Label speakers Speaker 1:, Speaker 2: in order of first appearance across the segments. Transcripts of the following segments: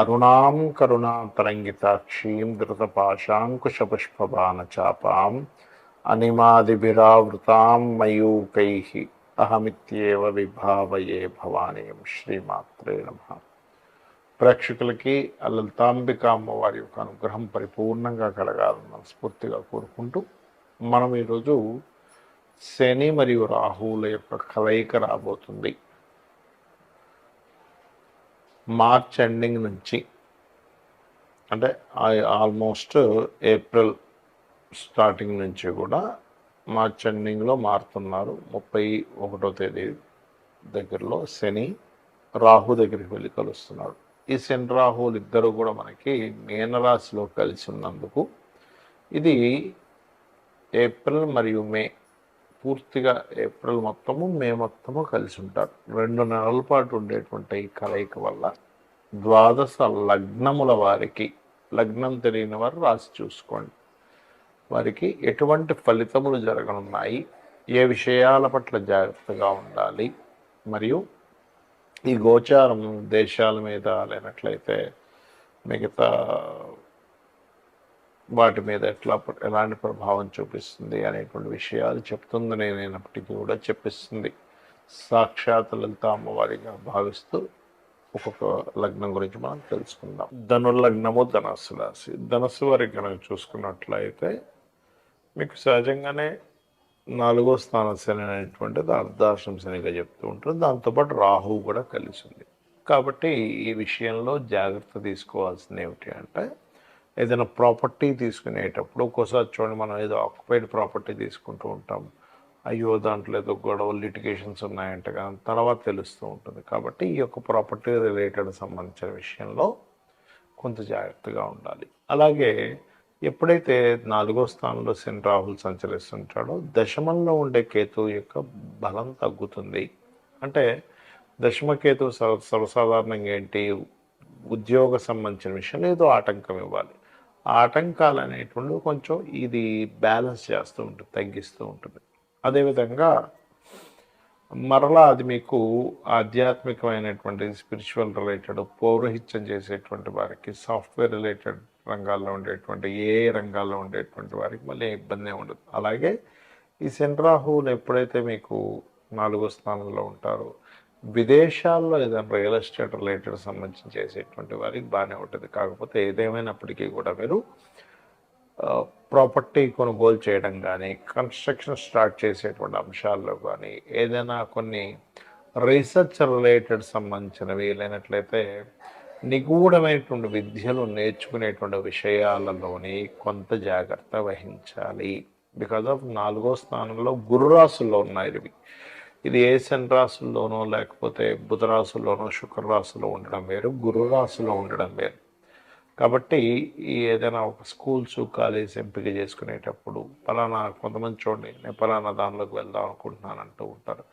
Speaker 1: అరుణాం కరుణాతరంగితాక్షీం ధృతపాశాంకుశపుష్పబాణచాపాం అనిమాదిభిరావృతాం మయూకై అహమిత్యేవ విభావయే భవానీం శ్రీమాత్రే నమ ప్రేక్షకులకి ఆ లలితాంబిక అమ్మవారి యొక్క అనుగ్రహం పరిపూర్ణంగా కలగాలని మనస్ఫూర్తిగా కోరుకుంటూ మనం ఈరోజు శని మరియు రాహువుల యొక్క కలయిక రాబోతుంది. మార్చ్ ఎండింగ్ నుంచి అంటే ఆల్మోస్ట్ ఏప్రిల్ స్టార్టింగ్ నుంచి కూడా మార్చ్ ఎండింగ్లో మారుతున్నారు. ముప్పై ఒకటో తేదీ దగ్గరలో శని రాహు దగ్గరికి వెళ్ళి కలుస్తున్నాడు. ఈ శని రాహువులు ఇద్దరు కూడా మనకి మీనరాశిలో కలిసి ఉన్నందుకు ఇది ఏప్రిల్ మరియు మే పూర్తిగా ఏప్రిల్ మొత్తము మే మొత్తము కలిసి ఉంటారు. రెండు నెలల పాటు ఉండేటువంటి ఈ కలయిక వల్ల ద్వాదశ లగ్నముల వారికి లగ్నం తెలియని వారు రాసి చూసుకోండి. వారికి ఎటువంటి ఫలితములు జరగనున్నాయి ఏ విషయాల పట్ల జాగ్రత్తగా ఉండాలి మరియు ఈ గోచారం దేశాల మీద లేనట్లయితే మిగతా వాటి మీద ఎట్లా ఎలాంటి ప్రభావం చూపిస్తుంది అనేటువంటి విషయాలు చెప్తుందని నేనప్పటికీ కూడా చెప్పిస్తుంది. సాక్షాత్ లలిత అమ్మవారిగా భావిస్తూ ఒక్కొక్క లగ్నం గురించి మనం తెలుసుకుందాం. ధనుర్లగ్నము ధనస్సు రాశి. ధనస్సు వారికి కనుక చూసుకున్నట్లయితే మీకు సహజంగానే నాలుగో స్థాన శని అనేటువంటిది అర్ధాశ్రం శనిగా చెప్తూ ఉంటారు దాంతోపాటు రాహువు కూడా కలిసి ఉంది. కాబట్టి ఈ విషయంలో జాగ్రత్త తీసుకోవాల్సింది ఏమిటి అంటే ఏదైనా ప్రాపర్టీ తీసుకునేటప్పుడు ఒక్కోసారి చూడండి మనం ఏదో ఆక్యుపైడ్ ప్రాపర్టీ తీసుకుంటూ ఉంటాం అయ్యో దాంట్లో ఏదో గొడవ లిటిగేషన్స్ ఉన్నాయంట కానీ తర్వాత తెలుస్తూ ఉంటుంది. కాబట్టి ఈ యొక్క ప్రాపర్టీ రిలేటెడ్ సంబంధించిన విషయంలో కొంత జాగ్రత్తగా ఉండాలి. అలాగే ఎప్పుడైతే నాలుగో స్థానంలో శని రాహుల్ సంచరిస్తుంటాడో దశమంలో ఉండే కేతువు యొక్క బలం తగ్గుతుంది. అంటే దశమకేతు సర్వ సర్వసాధారణంగా ఏంటి? ఉద్యోగ సంబంధించిన విషయంలో ఏదో ఆటంకం ఇవ్వాలి. ఆటంకాలు అనేటువంటి కొంచెం ఇది బ్యాలెన్స్ చేస్తూ ఉంటుంది తగ్గిస్తూ ఉంటుంది. అదేవిధంగా మరలా అది మీకు ఆధ్యాత్మికమైనటువంటి స్పిరిచువల్ రిలేటెడ్ పౌరహిత్యం చేసేటువంటి వారికి సాఫ్ట్వేర్ రిలేటెడ్ రంగాల్లో ఉండేటువంటి ఏ రంగాల్లో ఉండేటువంటి వారికి మళ్ళీ ఇబ్బంది ఉండదు. అలాగే ఈ సెంట్రాహువులు ఎప్పుడైతే మీకు నాలుగో స్థానంలో ఉంటారో విదేశాల్లో ఏదైనా రియల్ ఎస్టేట్ రిలేటెడ్ సంబంధించి చేసేటువంటి వారికి బాగానే ఉంటుంది. కాకపోతే ఏదేమైనప్పటికీ కూడా మీరు ప్రాపర్టీ కొనుగోలు చేయడం కానీ కన్స్ట్రక్షన్ స్టార్ట్ చేసేటువంటి అంశాల్లో కానీ ఏదైనా కొన్ని రీసెర్చ్ రిలేటెడ్ సంబంధించినవి లేనట్లయితే నిగూఢమైనటువంటి విద్యలు నేర్చుకునేటువంటి విషయాలలోని కొంత జాగ్రత్త వహించాలి. బికాజ్ ఆఫ్ నాలుగో స్థానంలో గురురాసుల్లో ఉన్నాయి ఇవి ఇది ఏ శని రాసుల్లోనో లేకపోతే బుధ రాసుల్లోనో శుక్ర రాశిలో ఉండడం వేరు గురు రాశిలో ఉండడం వేరు. కాబట్టి ఈ ఏదైనా ఒక స్కూల్స్ కాలేజ్ ఎంపిక చేసుకునేటప్పుడు ఫలానా కొంతమంది చూడండి నేను ఫలానా దానిలోకి వెళ్దాం అనుకుంటున్నాను అంటూ ఉంటారు.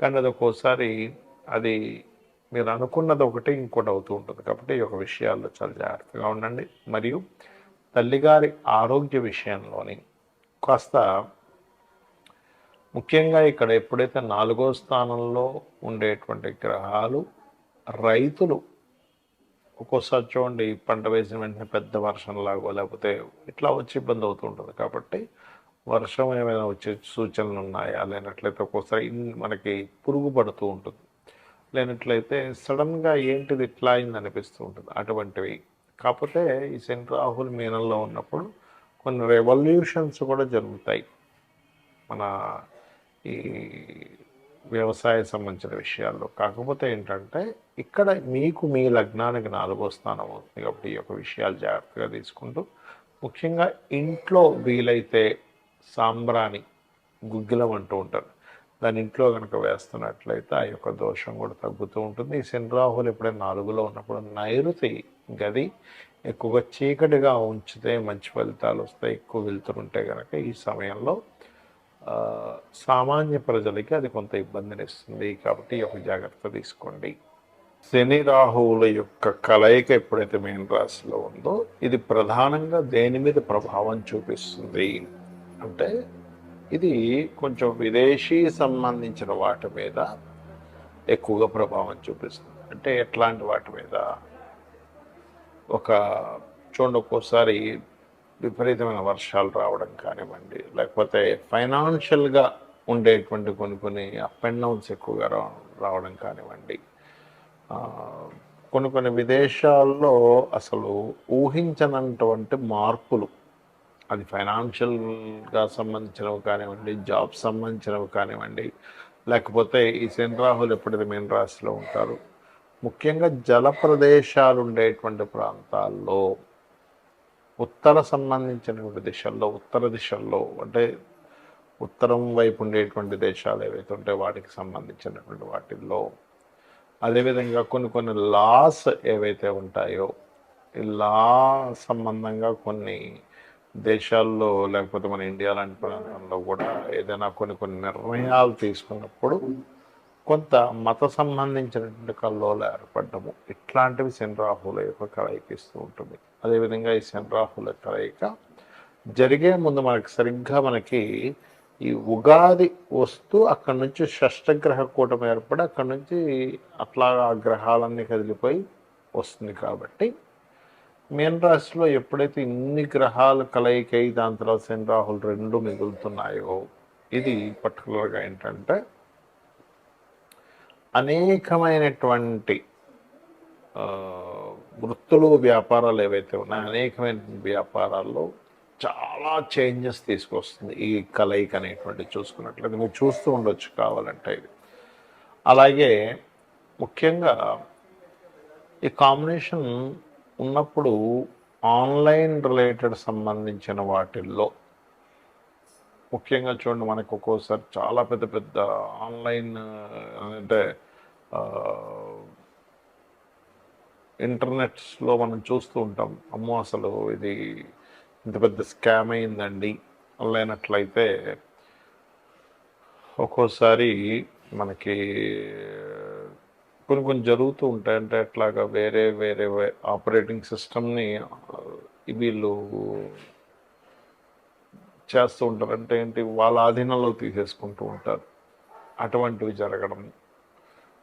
Speaker 1: కానీ అది ఒక్కోసారి అది మీరు అనుకున్నది ఒకటి ఇంకోటి అవుతూ ఉంటుంది. కాబట్టి ఈ యొక్క విషయాల్లో చాలా జాగ్రత్తగా ఉండండి. మరియు తల్లిగారి ఆరోగ్య విషయంలోని కాస్త ముఖ్యంగా ఇక్కడ ఎప్పుడైతే నాలుగో స్థానంలో ఉండేటువంటి గ్రహాలు రైతులు ఒక్కోసారి చూడండి పంట వేసిన వెంటనే పెద్ద వర్షంలాగో లేకపోతే ఇట్లా వచ్చి ఇబ్బంది అవుతూ ఉంటుంది. కాబట్టి వర్షం ఏమైనా వచ్చే సూచనలు ఉన్నాయా? లేనట్లయితే ఒక్కోసారి మనకి పురుగు పడుతూ ఉంటుంది. లేనట్లయితే సడన్గా ఏంటిది ఇట్లా అయింది అనిపిస్తూ ఉంటుంది. అటువంటివి. కాకపోతే ఈ శని రాహుల్ మీనంలో ఉన్నప్పుడు కొన్ని రెవల్యూషన్స్ కూడా జరుగుతాయి. మన ఈ వ్యవసాయ సంబంధించిన విషయాల్లో. కాకపోతే ఏంటంటే ఇక్కడ మీకు మీ లగ్నానికి నాలుగో స్థానం అవుతుంది కాబట్టి ఈ యొక్క విషయాలు జాగ్రత్తగా తీసుకుంటూ ముఖ్యంగా ఇంట్లో వీలైతే సాంబ్రాణి గుగ్గిలం అంటూ ఉంటారు. దాని ఇంట్లో కనుక వేస్తున్నట్లయితే ఆ యొక్క దోషం కూడా తగ్గుతూ ఉంటుంది. ఈ శనిరాహులు ఎప్పుడైనా నాలుగులో ఉన్నప్పుడు నైరుతి గది ఎక్కువగా చీకటిగా ఉంచితే మంచి ఫలితాలు వస్తాయి. ఎక్కువ వెళ్తుంటే కనుక ఈ సమయంలో సామాన్య ప్రజలకి అది కొంత ఇబ్బందిని ఇస్తుంది కాబట్టి ఒక జాగ్రత్త తీసుకోండి. శని రాహువుల యొక్క కలయిక ఎప్పుడైతే మీన రాశిలో ఉందో ఇది ప్రధానంగా దేని మీద ప్రభావం చూపిస్తుంది? అంటే ఇది కొంచెం విదేశీ సంబంధించిన వాటి మీద ఎక్కువగా ప్రభావం చూపిస్తుంది. అంటే ఎట్లాంటి వాటి మీద? ఒక చూడండి ఒక్కోసారి విపరీతమైన వర్షాలు రావడం కానివ్వండి లేకపోతే ఫైనాన్షియల్గా ఉండేటువంటి కొన్ని కొన్ని అప్ అండ్ డౌన్స్ ఎక్కువగా రా రావడం కానివ్వండి. కొన్ని కొన్ని విదేశాల్లో అసలు ఊహించనటువంటి మార్పులు అది ఫైనాన్షియల్గా సంబంధించినవి కానివ్వండి జాబ్ సంబంధించినవి కానివ్వండి లేకపోతే ఈ శని రాహులు ఎప్పుడైతే మీన రాశిలో ఉంటారు ముఖ్యంగా జల ప్రదేశాలు ఉండేటువంటి ప్రాంతాల్లో ఉత్తర సంబంధించినటువంటి దిశల్లో ఉత్తర దిశల్లో అంటే ఉత్తరం వైపు ఉండేటువంటి దేశాలు ఏవైతే ఉంటాయో వాటికి సంబంధించినటువంటి వాటిల్లో అదేవిధంగా కొన్ని కొన్ని లాస్ ఏవైతే ఉంటాయో లా సంబంధంగా కొన్ని దేశాల్లో లేకపోతే మన ఇండియా లాంటి ప్రాంతంలో కూడా ఏదైనా కొన్ని కొన్ని నిర్ణయాలు తీసుకున్నప్పుడు కొంత మత సంబంధించినటువంటి కల్లోలు ఏర్పడము ఇట్లాంటివి శని రాహుల యొక్క కలయిపిస్తూ ఉంటుంది. అదేవిధంగా ఈ శని రాహుల కలయిక. జరిగే ముందు మనకి సరిగ్గా మనకి ఈ ఉగాది వస్తూ అక్కడి నుంచి షష్టగ్రహ కూటమి ఏర్పడి అక్కడి నుంచి అట్లా ఆ గ్రహాలన్నీ కదిలిపోయి వస్తుంది కాబట్టి మీన రాశిలో ఎప్పుడైతే ఇన్ని గ్రహాలు కలయికై దాని తర్వాత శని రాహులు రెండు మిగులుతున్నాయో ఇది పర్టికులర్గా ఏంటంటే అనేకమైనటువంటి వృత్తులు వ్యాపారాలు ఏవైతే ఉన్నాయో అనేకమైన వ్యాపారాల్లో చాలా చేంజెస్ తీసుకొస్తుంది ఈ కలయిక అనేటువంటి చూసుకున్నట్లయితే. మీరు చూస్తూ ఉండొచ్చు కావాలంటే ఇది. అలాగే ముఖ్యంగా ఈ కాంబినేషన్ ఉన్నప్పుడు ఆన్లైన్ రిలేటెడ్ సంబంధించిన వాటిల్లో ముఖ్యంగా చూడండి మనకు ఒక్కోసారి చాలా పెద్ద పెద్ద ఆన్లైన్ అంటే ఇంటర్నెట్స్లో మనం చూస్తూ ఉంటాం. అమ్మో అసలు ఇది ఇంత పెద్ద స్కామ్ అయిందండి. లేనట్లయితే ఒక్కోసారి మనకి కొన్ని కొన్ని జరుగుతూ ఉంటాయి. అంటే అట్లాగా వేరే వేరే ఆపరేటింగ్ సిస్టమ్ని వీళ్ళు చేస్తూ ఉంటారు. అంటే ఏంటి వాళ్ళ ఆధీనంలో తీసేసుకుంటూ ఉంటారు. అటువంటివి జరగడం.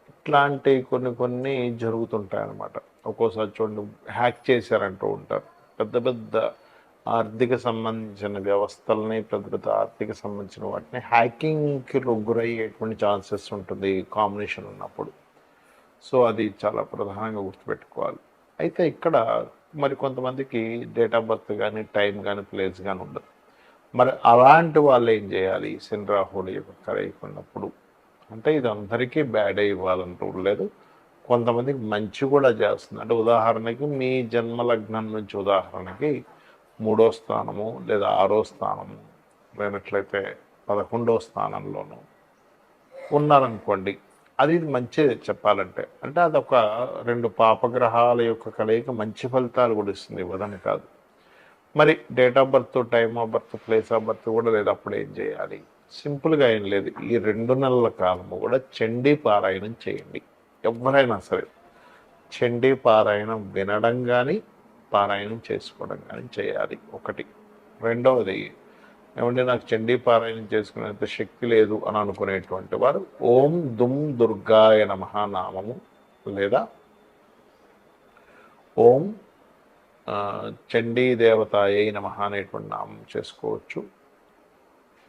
Speaker 1: ఇట్లాంటి కొన్ని కొన్ని జరుగుతుంటాయి అన్నమాట ఒక్కోసారి చూడండి హ్యాక్ చేశారంటూ ఉంటారు. పెద్ద పెద్ద ఆర్థిక సంబంధించిన వ్యవస్థలని పెద్ద పెద్ద ఆర్థిక సంబంధించిన వాటిని హ్యాకింగ్కి గురయ్యేటువంటి ఛాన్సెస్ ఉంటుంది కాంబినేషన్ ఉన్నప్పుడు. సో అది చాలా ప్రధానంగా గుర్తుపెట్టుకోవాలి. అయితే ఇక్కడ మరి కొంతమందికి డేట్ ఆఫ్ బర్త్ కానీ టైం కానీ ప్లేస్ కానీ ఉండదు. మరి అలాంటి వాళ్ళు ఏం చేయాలి? శని రాహుడు యొక్క కలయిక ఉన్నప్పుడు. అంటే ఇది అందరికీ బ్యాడ్ ఇవ్వాలంటూ లేదు. కొంతమందికి మంచి కూడా చేస్తుంది. అంటే ఉదాహరణకి మీ జన్మ లగ్నం నుంచి ఉదాహరణకి మూడో స్థానము లేదా ఆరో స్థానము లేనట్లయితే పదకొండో స్థానంలోనూ ఉన్నారనుకోండి అది మంచి చెప్పాలంటే. అంటే అదొక రెండు పాపగ్రహాల యొక్క కలయిక మంచి ఫలితాలు కూడా ఇస్తుంది ఇవ్వదని కాదు. మరి date of birth time of birth place of birth కూడా లేదు అప్పుడు ఏం చేయాలి? సింపుల్గా ఏం లేదు. ఈ రెండు నెలల కాలము కూడా చండీ పారాయణం చేయండి. ఎవరైనా సరే చండీ పారాయణం వినడం కానీ పారాయణం చేసుకోవడం కానీ చేయాలి. ఒకటి. రెండవది ఏమంటే నాకు చండీ పారాయణం చేసుకునేంత శక్తి లేదు అని అనుకునేటువంటి వారు ఓం దుమ్ దుర్గాయ నమ నామము లేదా ఓం చండీ దేవతాయై నమ అనేటువంటి నామం చేసుకోవచ్చు.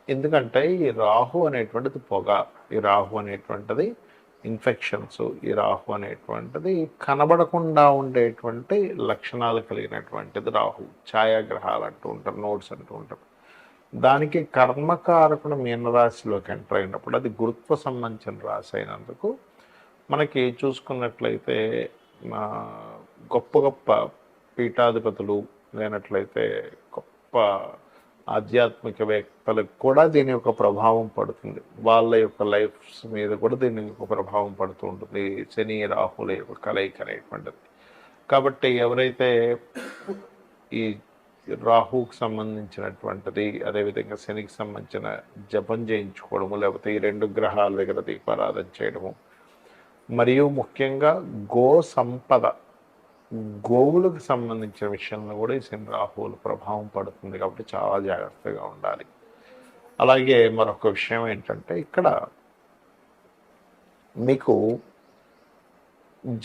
Speaker 1: ఎందుకంటే ఈ రాహు అనేటువంటిది పొగ. ఈ రాహు అనేటువంటిది ఇన్ఫెక్షన్స్ ఈ రాహు అనేటువంటిది కనబడకుండా ఉండేటువంటి లక్షణాలు కలిగినటువంటిది రాహు. ఛాయాగ్రహాలు అంటూ ఉంటారు నోట్స్ అంటూ ఉంటారు. దానికి కర్మకారకుడు మీనరాశిలోకి ఎంటర్ అయినప్పుడు అది గురుత్వ సంబంధించిన రాశి అయినందుకు మనకి చూసుకున్నట్లయితే గొప్ప గొప్ప పీఠాధిపతులు లేనట్లయితే గొప్ప ఆధ్యాత్మికవేత్తలకు కూడా దీని యొక్క ప్రభావం పడుతుంది. వాళ్ళ యొక్క లైఫ్స్ మీద కూడా దీని యొక్క ప్రభావం పడుతూ ఉంటుంది. శని రాహుల యొక్క కలయిక అనేటువంటిది. కాబట్టి ఎవరైతే ఈ రాహుకు సంబంధించినటువంటిది అదేవిధంగా శనికి సంబంధించిన జపం చేయించుకోవడము లేకపోతే ఈ రెండు గ్రహాల దగ్గర దీపారాధన చేయడము మరియు ముఖ్యంగా గో సంపద గోవులకు సంబంధించిన విషయంలో కూడా ఈ శని రాహువుల ప్రభావం పడుతుంది కాబట్టి చాలా జాగ్రత్తగా ఉండాలి. అలాగే మరొక విషయం ఏంటంటే ఇక్కడ మీకు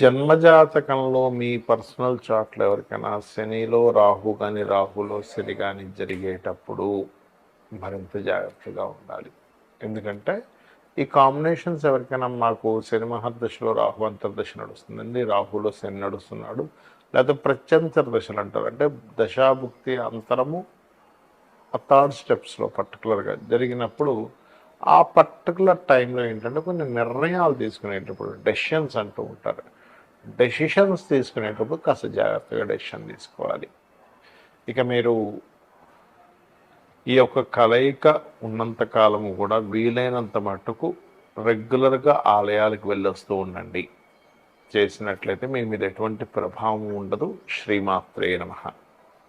Speaker 1: జన్మజాతకంలో మీ పర్సనల్ చాట్లు ఎవరికైనా శనిలో రాహు కానీ రాహులో శని కానీ జరిగేటప్పుడు మరింత జాగ్రత్తగా ఉండాలి. ఎందుకంటే ఈ కాంబినేషన్స్ ఎవరికైనా మాకు శని దశలో రాహు అంతర్దశ నడుస్తుందండి. రాహులో శని నడుస్తున్నాడు. లేకపోతే ప్రత్యంతర దశలు అంటారు. అంటే దశాభుక్తి అంతరము థర్డ్ స్టెప్స్లో పర్టికులర్గా జరిగినప్పుడు ఆ పర్టికులర్ టైంలో ఏంటంటే కొన్ని నిర్ణయాలు తీసుకునేటప్పుడు డెసిషన్స్ అంటూ ఉంటారు. డెసిషన్స్ తీసుకునేటప్పుడు కాస్త జాగ్రత్తగా డెసిషన్ తీసుకోవాలి. ఇక మీరు ఈ యొక్క కలయిక ఉన్నంత కాలము కూడా వీలైనంత మట్టుకు రెగ్యులర్గా ఆలయాలకు వెళ్ళొస్తూ ఉండండి. చేసినట్లయితే మీ మీద ఎటువంటి ప్రభావం ఉండదు. శ్రీమాత్రే నమః.